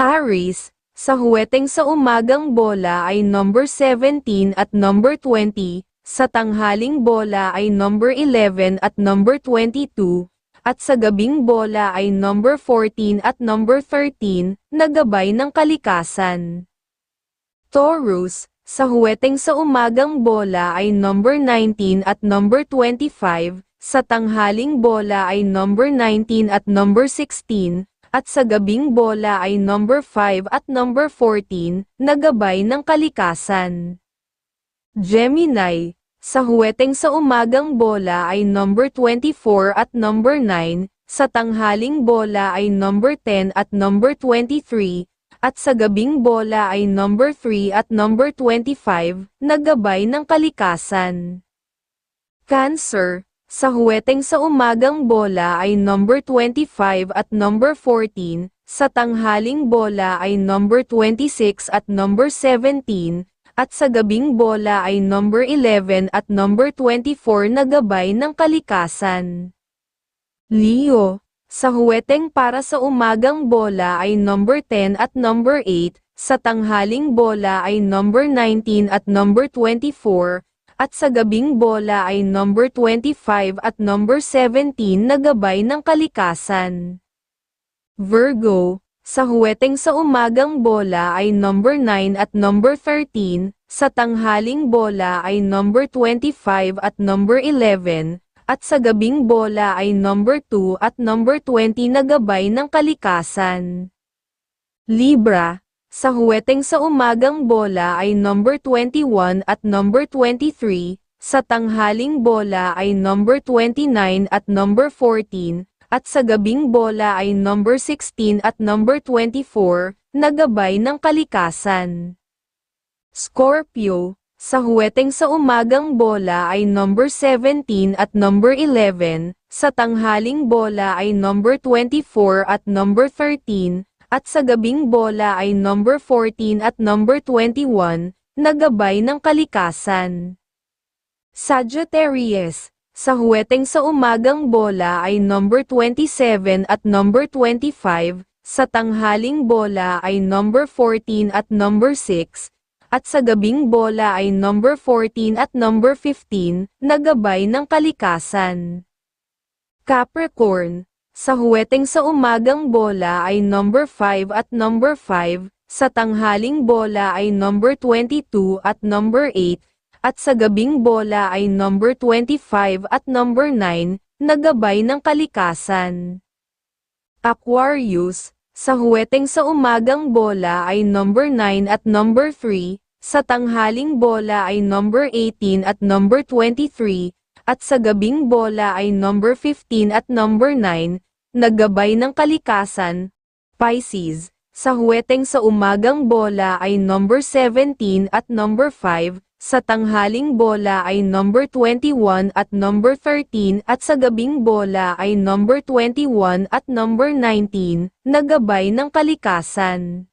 Aries, sa huweteng sa umagang bola ay number 17 at number 20, sa tanghaling bola ay number 11 at number 22, at sa gabing bola ay number 14 at number 13, na gabay ng kalikasan. Taurus, sa huweteng sa umagang bola ay number 19 at number 25, sa tanghaling bola ay number 19 at number 16, at sa gabing bola ay number 5 at number 14, na gabay ng kalikasan. Gemini, sa huweteng sa umagang bola ay number 24 at number 9, sa tanghaling bola ay number 10 at number 23, at sa gabing bola ay number 3 at number 25, na gabay ng kalikasan. Cancer, sa huweteng sa umagang bola ay number 25 at number 14, sa tanghaling bola ay number 26 at number 17, at sa gabing bola ay number 11 at number 24 na gabay ng kalikasan. Leo, sa huweteng para sa umagang bola ay number 10 at number 8, sa tanghaling bola ay number 19 at number 24, at sa gabing bola ay number 25 at number 17 na gabay ng kalikasan. Virgo, sa huweteng sa umagang bola ay number 9 at number 13, sa tanghaling bola ay number 25 at number 11, at sa gabing bola ay number 2 at number 20 na gabay ng kalikasan. Libra, sa huweteng sa umagang bola ay number 21 at number 23, sa tanghaling bola ay number 29 at number 14, at sa gabing bola ay number 16 at number 24, na gabay ng kalikasan. Scorpio, sa huweteng sa umagang bola ay number 17 at number 11, sa tanghaling bola ay number 24 at number 13, at sa gabing bola ay number 14 at number 21, na gabay ng kalikasan. Sagittarius, sa huweteng sa umagang bola ay number 27 at number 25, sa tanghaling bola ay number 14 at number 6, at sa gabing bola ay number 14 at number 15, na gabay ng kalikasan. Capricorn, sa huweteng sa umagang bola ay number 5 at number 5, sa tanghaling bola ay number 22 at number 8, at sa gabing bola ay number 25 at number 9, na gabay ng kalikasan. Aquarius, sa huweteng sa umagang bola ay number 9 at number 3, sa tanghaling bola ay number 18 at number 23, at sa gabing bola ay number 15 at number 9, naggabay ng kalikasan. Pisces, sa huweteng sa umagang bola ay number 17 at number 5, sa tanghaling bola ay number 21 at number 13 at sa gabing bola ay number 21 at number 19, na gabay ng kalikasan.